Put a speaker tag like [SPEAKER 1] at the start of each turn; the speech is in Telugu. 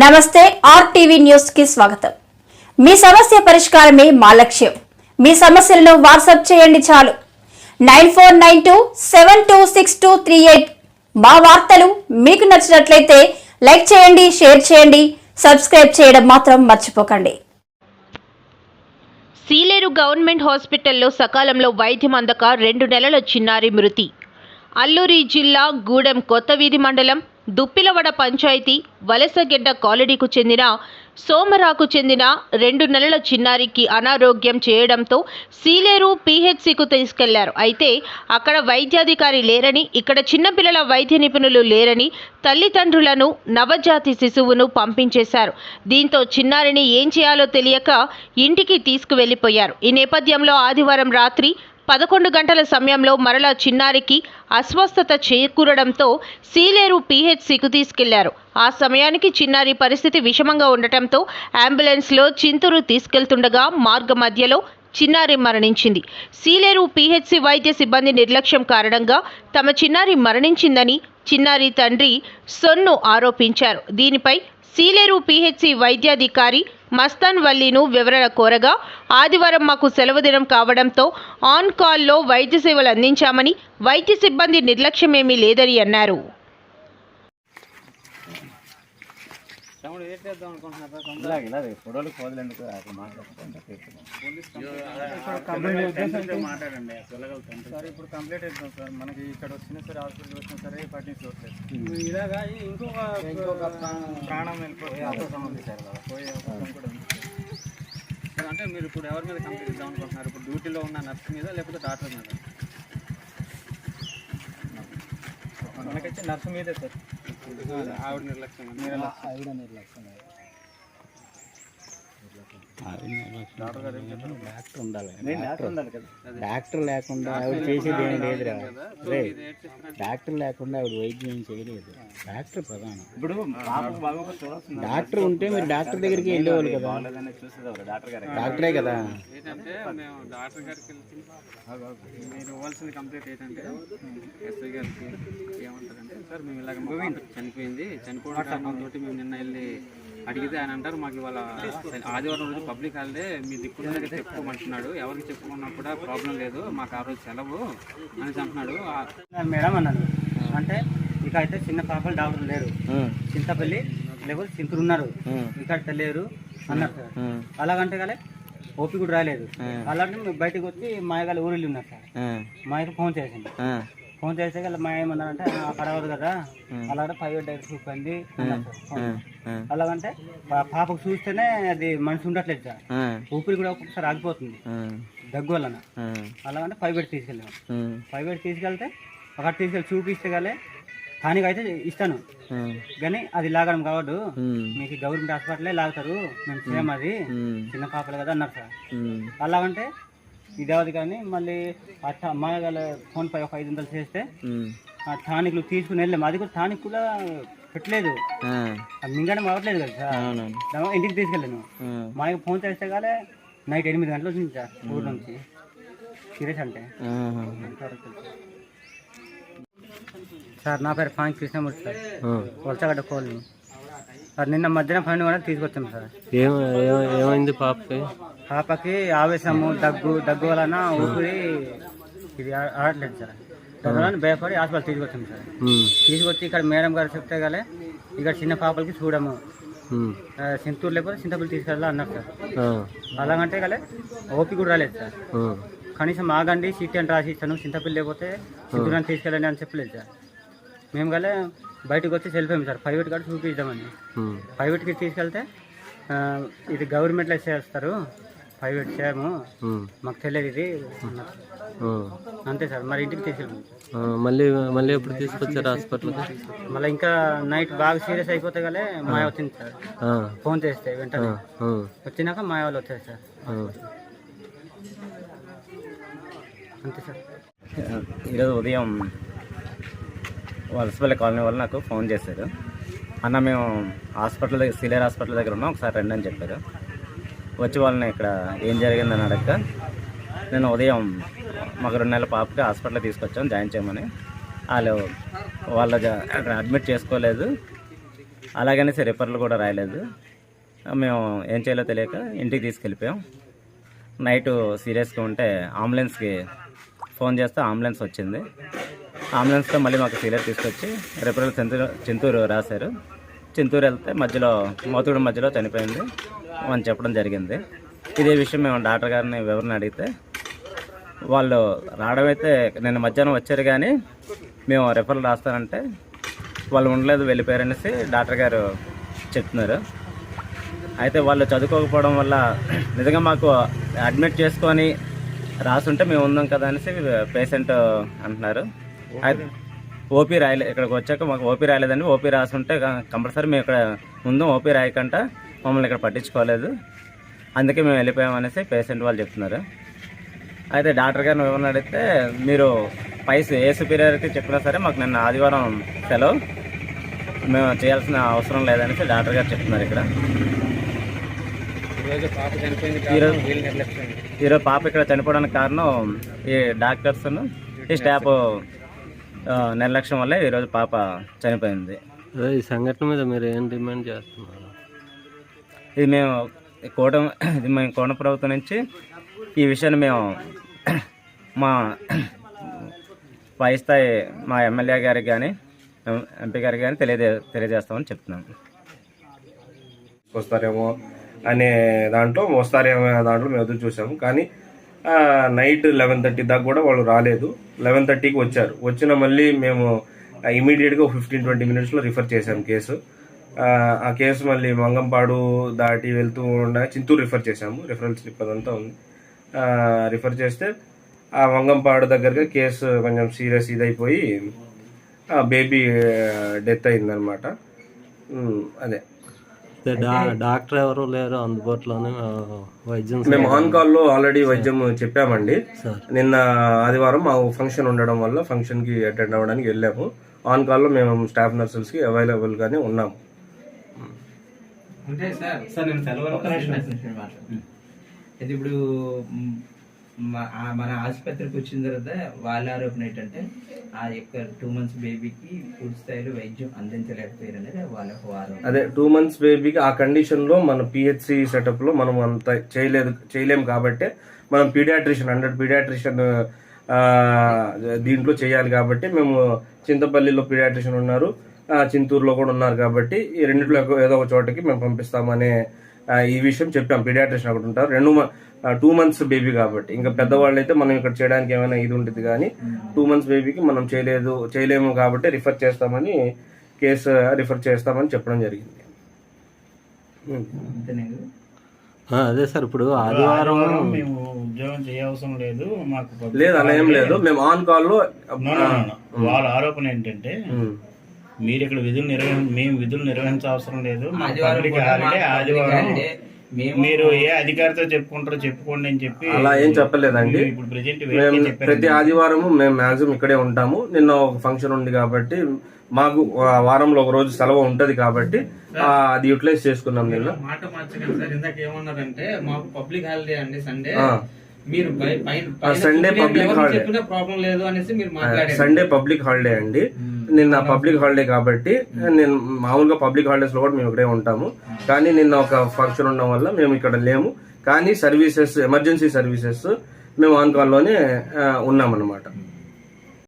[SPEAKER 1] నమస్తే ఆర్టీవీ న్యూస్కి స్వాగతం. మీ సమస్య పరిష్కారమే మా లక్ష్యం. మీ సమస్యలను వాట్సాప్ చేయండి చాలు. Nine four nine two seven two six two three eight మా వార్తలు మీకు నచ్చినట్లయితే లైక్ చేయండి షేర్ చేయండి సబ్స్క్రైబ్ చేయడం మాత్రం మర్చిపోకండి.
[SPEAKER 2] సీలేరు గవర్నమెంట్ హాస్పిటల్లో సకాలంలో వైద్యం అందక రెండు నెలల చిన్నారి మృతి. అల్లూరి జిల్లా గూడెం కొత్తవీధి మండలం దుప్పిలవడ పంచాయతీ వలసగెడ్డ కాలనీకు చెందిన సోమరాకు చెందిన రెండు నెలల చిన్నారికి అనారోగ్యం చేయడంతో సీలేరు పీహెచ్సికు తీసుకెళ్ళారు. అయితే అక్కడ వైద్యాధికారి లేరని ఇక్కడ చిన్నపిల్లల వైద్య నిపుణులు లేరని తల్లిదండ్రులను నవజాతి శిశువును పంపించేశారు. దీంతో చిన్నారిని ఏం చేయాలో తెలియక ఇంటికి తీసుకువెళ్ళిపోయారు ఈ నేపథ్యంలో ఆదివారం రాత్రి పదకొండు గంటల సమయంలో మరలా చిన్నారికి అస్వస్థత చేకూరడంతో సీలేరు పీహెచ్సికు తీసుకెళ్ళారు. ఆ సమయానికి చిన్నారి పరిస్థితి విషమంగా ఉండటంతో అంబులెన్స్లో చింతూరు తీసుకెళ్తుండగా మార్గ మధ్యలో చిన్నారి మరణించింది. సీలేరు పీహెచ్సి వైద్య సిబ్బంది నిర్లక్ష్యం కారణంగా తమ చిన్నారి మరణించిందని చిన్నారి తండ్రి సొన్ను ఆరోపించారు. దీనిపై సీలేరు పీహెచ్సి వైద్యాధికారి మస్తాన్ వల్లీను వివరణ కోరగా ఆదివారం మాకు సెలవు దినం కావడంతో ఆన్ కాల్లో వైద్య సేవలు అందించామని వైద్య సిబ్బంది నిర్లక్ష్యమేమీ లేదని అన్నారు.
[SPEAKER 3] తమ్ముడు ఏం చేద్దాం అనుకుంటున్నారా? తమ్ముడు?
[SPEAKER 4] ఇలాగ ఇలాగ. ఫోటోలు ఫోటోలు ఎందుకు? అక్కడ మాట్లాడుకుంటా
[SPEAKER 3] మాట్లాడండి
[SPEAKER 4] సార్ ఇప్పుడు కంప్లీట్ అవుతాం సార్. మనకి ఇక్కడ వచ్చిన సరే హాస్పిటల్ వచ్చినా సరే పట్టించుకోవట్లేదు
[SPEAKER 3] ఇలాగా ఇంకొక
[SPEAKER 4] ఇంకొక ప్రాణం వెళ్ళిపోయి అవకాశం ఉంది సార్ పోయే అవకాశం కూడా ఉంది.
[SPEAKER 3] అంటే మీరు ఇప్పుడు ఎవరి మీద కంప్లీట్ ఇద్దాం అనుకుంటున్నారు? ఇప్పుడు డ్యూటీలో ఉన్న నర్స్ మీద లేకపోతే డాక్టర్ మీద?
[SPEAKER 4] మనకైతే నర్సు మీదే సార్.
[SPEAKER 3] ఆవిడ నిర్లక్ష్యం.
[SPEAKER 4] ఆవిడ నిర్లక్ష్యం
[SPEAKER 3] డాక్టర్
[SPEAKER 5] ఉండాలి. లేకుండా ఆవిడ చేసేది ఏం లేదురా. రే డాక్టర్ లేకుండా ఆవిడ వైద్యం ఏం చేయలేదు. డాక్టర్ ప్రధానం.
[SPEAKER 4] ఇప్పుడు
[SPEAKER 5] డాక్టర్ ఉంటే మీరు డాక్టర్ దగ్గరికి వెళ్ళేవాళ్ళు కదా.
[SPEAKER 4] డాక్టర్ గారు.
[SPEAKER 5] డాక్టరే కదా.
[SPEAKER 3] ఏంటంటే మేము డాక్టర్ గారికి వెళ్తే మీరు ఇవ్వాల్సింది కంప్లీట్ ఏంటంటే ఎస్ఐ గారికి ఏమంటారంటే సార్ మేము ఇలాగ మా పాప చనిపోయింది. చనిపోవడం మేము నిన్న వెళ్ళి అడిగితే ఆయన అంటారు మాకు ఇవాళ ఆదివారం రోజు పబ్లిక్ హాలిడే మీ దగ్గర చెప్పుకోమంటున్నాడు. ఎవరికి చెప్పుకున్నా కూడా ప్రాబ్లం లేదు మాకు ఆ రోజు సెలవు అని అంటున్నాడు. ఆ-
[SPEAKER 6] మేడం అన్నారు. అంటే ఇక అయితే చిన్న పాపలు డాక్టర్ లేరు. చింతపల్లి లేకపోతే చింతలు ఉన్నారు. ఇక్కడ లేరు అన్నారు. సార్ అలాగంటే కానీ ఓపి కూడా రాలేదు. అలాంటి బయటకు వచ్చి మా అయ్యగారు ఊరిల్లు ఉన్నారు సార్. మా అయ్యకు ఫోన్ చేసింది ఫోన్ చేస్తే గల మా ఏమన్నారంటే అవ్వదు కదా. అలాగే ప్రైవేట్ డైరెక్ట్ ఫోన్. అలాగంటే పాపకు చూస్తేనే అది మనిషి ఉండట్లేదు సార్. ఊపిరి కూడా ఒక్కొక్కసారి ఆగిపోతుంది. దగ్గు వలన. అలాగంటే ప్రైవేట్ తీసుకెళ్ళాము ప్రైవేట్ తీసుకెళ్తే అక్కడ తీసుకెళ్ళి చూపిస్తే గలే హానికి అయితే ఇస్తాను. కానీ అది లాగడం కావద్దు. మీకు గవర్నమెంట్ హాస్పిటలే లాగుతారు. మేము చేయం అది. చిన్న పాపలు కదా అన్నారు సార్. అలాగంటే ఇది అవదు కానీ మళ్ళీ అట్లా అమ్మాయి ఫోన్ పై ఒక ఐదు వందలు చేస్తే ఆ టానిక్లు తీసుకుని వెళ్ళాము అది కూడా టానిక్ కూడా పెట్టలేదు. మింగడం అవ్వట్లేదు కదా సార్. ఇంటికి తీసుకెళ్ళాను. మా ఆయన ఫోన్ చేస్తే కానీ నైట్ ఎనిమిది గంటలు వచ్చింది సార్ ఊరు నుంచి. సీరియస్ అంటే. సార్ నా పేరు fan Krishnamurthy sir. Valasagadda colony. Sir నిన్న మధ్యాహ్నం పన్నెండు గంటలకు తీసుకొచ్చాం సార్.
[SPEAKER 7] ఏమైంది పాపకి?
[SPEAKER 6] పాపకి ఆవేశము దగ్గు దగ్గు వలన ఊపిరి ఇది ఆ- ఆడట్లేదు సార్. వలన భయపడి హాస్పిటల్ తీసుకొచ్చాం సార్. తీసుకొచ్చి ఇక్కడ మేడం గారు చెప్తే గలే ఇక్కడ చిన్న పాపలకి చూడము. ఆ, సింతూరు లేకపోతే చింతపల్లి తీసుకెళ్ళాలి అన్నారు సార్. అలాగంటే గలే ఓపి కూడా రాలేదు సార్. కనీసం ఆగండి సీట్ అని రాసి ఇస్తాను చింతపల్లి లేకపోతే సింతూరు అని తీసుకెళ్ళండి అని చెప్పలేదు సార్. మేము గలే బయటకు వచ్చి వెళ్ళిపోయాము సార్ ప్రైవేట్ కాడ చూపిద్దామని. ప్రైవేట్కి తీసుకెళ్తే ఆ, ఇది గవర్నమెంట్లో చేస్తారు. ప్రైవేట్ చేయము మాకు తెలియదు ఇది. అంతే సార్. మరి ఇంటికి తీసుకెళ్ళాము
[SPEAKER 7] మళ్ళీ మళ్ళీ ఎప్పుడు తీసుకొచ్చారు హాస్పిటల్కి?
[SPEAKER 6] మళ్ళీ ఇంకా నైట్ బాగా సీరియస్ అయిపోతే గలే మాయ వచ్చింది సార్. ఫోన్ చేస్తే వెంటనే. వచ్చినాక మాయ వాళ్ళు వచ్చారు సార్. అంతే సార్.
[SPEAKER 4] ఈరోజు ఉదయం వలసపల్లి కాలనీ వాళ్ళు నాకు ఫోన్ చేశారు. అన్న మేము హాస్పిటల్ దగ్గర సీలేర్ హాస్పిటల్ దగ్గర ఉన్నాం. ఒకసారి రండి అని చెప్పారు. వచ్చి వాళ్ళని ఇక్కడ ఏం జరిగిందని అడగక నేను ఉదయం మాకు రెండు నెలల పాపకి హాస్పిటల్ తీసుకొచ్చాం జాయిన్ చేయమని. వాళ్ళు వాళ్ళ అక్కడ అడ్మిట్ చేసుకోలేదు. అలాగనేసి రిఫర్లు కూడా రాయలేదు. మేము ఏం చేయాలో తెలియక ఇంటికి తీసుకెళ్ళిపోయాం. నైట్ సీరియస్గా ఉంటే అంబులెన్స్కి ఫోన్ చేస్తే అంబులెన్స్ వచ్చింది. అంబులెన్స్లో మళ్ళీ మాకు సీలర్ తీసుకొచ్చి రెఫరల్ చెంతూరు చింతూరు రాశారు. చింతూరు వెళ్తే మధ్యలో మోతుడు మధ్యలో చనిపోయింది అని చెప్పడం జరిగింది. ఇదే విషయం మేము డాక్టర్ గారిని వివరణ అడిగితే వాళ్ళు రావడం అయితే నిన్న మధ్యాహ్నం వచ్చారు కానీ మేము రెఫరల్ రాస్తానంటే వాళ్ళు ఉండలేదు వెళ్ళిపోయారనేసి డాక్టర్ గారు చెప్తున్నారు. అయితే వాళ్ళు చదువుకోకపోవడం వల్ల నిజంగా మాకు అడ్మిట్ చేసుకొని రాసుంటే మేము ఉందాం కదా అనేసి పేషెంట్ అంటున్నారు. ఓపీ రాయలే ఇక్కడికి వచ్చాక మాకు ఓపీ రాయలేదండి. ఓపీ రాసుంటే కంపల్సరీ మేము ఇక్కడ ఉందాం ఓపీ రాయకంట. మమ్మల్ని ఇక్కడ పట్టించుకోలేదు. అందుకే మేము వెళ్ళిపోయాం అనేసి పేషెంట్ వాళ్ళు చెప్తున్నారు. అయితే డాక్టర్ గారిని వివరణ అడిగితే మీరు పై ఏ సుపీరియర్కి చెప్పినా సరే మాకు నిన్న ఆదివారం సెలవు. మేము చేయాల్సిన అవసరం లేదనేసి డాక్టర్ గారు చెప్తున్నారు ఇక్కడ.
[SPEAKER 3] ఈరోజు
[SPEAKER 4] ఈరోజు పాప ఇక్కడ చనిపోవడానికి కారణం ఈ డాక్టర్స్ ఈ స్టాఫ్ నిర్లక్ష్యం వల్లే ఈరోజు పాప చనిపోయింది.
[SPEAKER 7] అదే ఈ సంఘటన మీద మీరు ఏం డిమాండ్ చేస్తున్నారు?
[SPEAKER 4] ఇది మేము కోట ఇది మేము కోట ప్రభుత్వం నుంచి ఈ విషయాన్ని మేము మా పై స్థాయి మా ఎమ్మెల్యే గారికి కానీ ఎంపీ గారికి కానీ తెలియజే తెలియజేస్తామని చెప్తున్నాను
[SPEAKER 8] వస్తారేమో అనే దాంట్లో వస్తారేమో అనే దాంట్లో మేము ఎదురు చూసాము. కానీ నైట్ లెవెన్ థర్టీ దాకా కూడా వాళ్ళు రాలేదు. లెవెన్ థర్టీకి వచ్చారు. వచ్చిన మళ్ళీ మేము ఇమీడియట్గా ఫిఫ్టీన్ ట్వంటీ మినిట్స్లో రిఫర్ చేశాం కేసు. ఆ, కేసు మళ్ళీ మంగంపాడు దాటి వెళ్తూ ఉండగా చింతూరు రిఫర్ చేశాము. రిఫరల్ స్లిప్ అదంతా ఉంది. రిఫర్ చేస్తే ఆ మంగంపాడు దగ్గరగా కేసు కొంచెం సీరియస్ ఇదైపోయి బేబీ డెత్ అయిందనమాట అదే.
[SPEAKER 7] డాక్టర్ ఎవరు లేరు అందుబాటులోనే వైద్యం
[SPEAKER 8] మేము ఆన్ కాల్లో ఆల్రెడీ వైద్యం చెప్పామండి.
[SPEAKER 7] సార్.
[SPEAKER 8] నిన్న ఆదివారం మా ఫంక్షన్ ఉండడం వల్ల ఫంక్షన్కి అటెండ్ అవ్వడానికి వెళ్ళాము. ఆన్ కాల్లో మేము స్టాఫ్ నర్సెస్కి అవైలబుల్ గానే ఉన్నాము.
[SPEAKER 3] అంటే సార్
[SPEAKER 6] సార్ నేను సెలవు.
[SPEAKER 9] ఇది ఇప్పుడు మన ఆసుపత్రికి వచ్చిన తర్వాత వాళ్ళ ఆరోపణ ఏంటంటే ఆ యొక్క టూ మంత్స్ బేబీకి పూర్తి స్థాయిలో వైద్యం అందించలేకపోయారు అనేది వాళ్ళ ఆరోపణ.
[SPEAKER 8] అదే టూ మంత్స్ బేబీకి ఆ కండిషన్లో మన పిహెచ్సి సెటప్లో మనం అంత చేయలేదు చేయలేము కాబట్టి మనం పీడియాట్రిషియన్ హండ్రెడ్ పీడియాట్రిషియన్ దీంట్లో చేయాలి కాబట్టి మేము చింతపల్లిలో పీడియాట్రిషియన్ ఉన్నారు చింతూరులో కూడా ఉన్నారు కాబట్టి ఈ రెండిట్లో ఏదో- ఒక చోటకి మేము పంపిస్తామనే ఈ విషయం చెప్పాం. పీడియాట్రిషియన్ ఒకటి ఉంటారు. రెండు టూ మంత్స్ బేబీ కాబట్టి. ఇంకా పెద్దవాళ్ళు అయితే మనం ఇక్కడ చేయడానికి ఏమైనా ఇది ఉంటుంది కానీ టూ మంత్స్ బేబీకి మనం చేయలేదు చేయలేము కాబట్టి రిఫర్ చేస్తామని కేసు రిఫర్ చేస్తామని చెప్పడం జరిగింది?
[SPEAKER 7] ఆ, అదే సార్ ఇప్పుడు ఆదివారం
[SPEAKER 5] మేము ఉద్యోగం చేయవసరం లేదు మాకు
[SPEAKER 8] లేదు అలా ఏం లేదు. మేము ఆన్ కాల్లో
[SPEAKER 5] no. వాళ్ళ ఆరోపణ ఏంటంటే
[SPEAKER 8] ఉం.
[SPEAKER 5] మీరు ఇక్కడ విధులు నిర్వహి మేము విధులు నిర్వహించవసరం లేదు.
[SPEAKER 9] ఆదివారం
[SPEAKER 5] మీరు ఏ అధికారితో చెప్పుకుంటారో చెప్పుకోండి అని చెప్పి
[SPEAKER 8] అలా ఏం చెప్పలేదండి.
[SPEAKER 5] మీరు ఇప్పుడు ప్రెజెంట్
[SPEAKER 8] మేము ప్రతి ఆదివారము మేము మాక్సిమం ఇక్కడే ఉంటాము. నిన్న ఒక ఫంక్షన్ ఉంది కాబట్టి మాకు ఆ వారంలో ఒక రోజు సెలవు ఉంటది కాబట్టి ఆ, అది యూటిలైజ్ చేసుకున్నాం నిన్న.
[SPEAKER 3] మాట మార్చకండి సార్. ఇందాక ఏమన్నారంటే మాకు పబ్లిక్ హాలిడే అండి సండే. మీరు
[SPEAKER 8] సండే పబ్లిక్ హాలిడే.
[SPEAKER 3] ప్రాబ్లం లేదు అనేసి మీరు మాట్లాడారు.
[SPEAKER 8] సండే పబ్లిక్ హాలిడే అండి. నిన్న పబ్లిక్ హాలిడే కాబట్టి నేను మామూలుగా పబ్లిక్ హాలిడేస్లో కూడా మేము ఇక్కడే ఉంటాము. కానీ నిన్న ఒక ఫంక్షన్ ఉండడం వల్ల మేము ఇక్కడ లేము. కానీ సర్వీసెస్ ఎమర్జెన్సీ సర్వీసెస్ మేము ఆన్ కాల్లోనే ఉన్నామన్నమాట. ఉన్నాం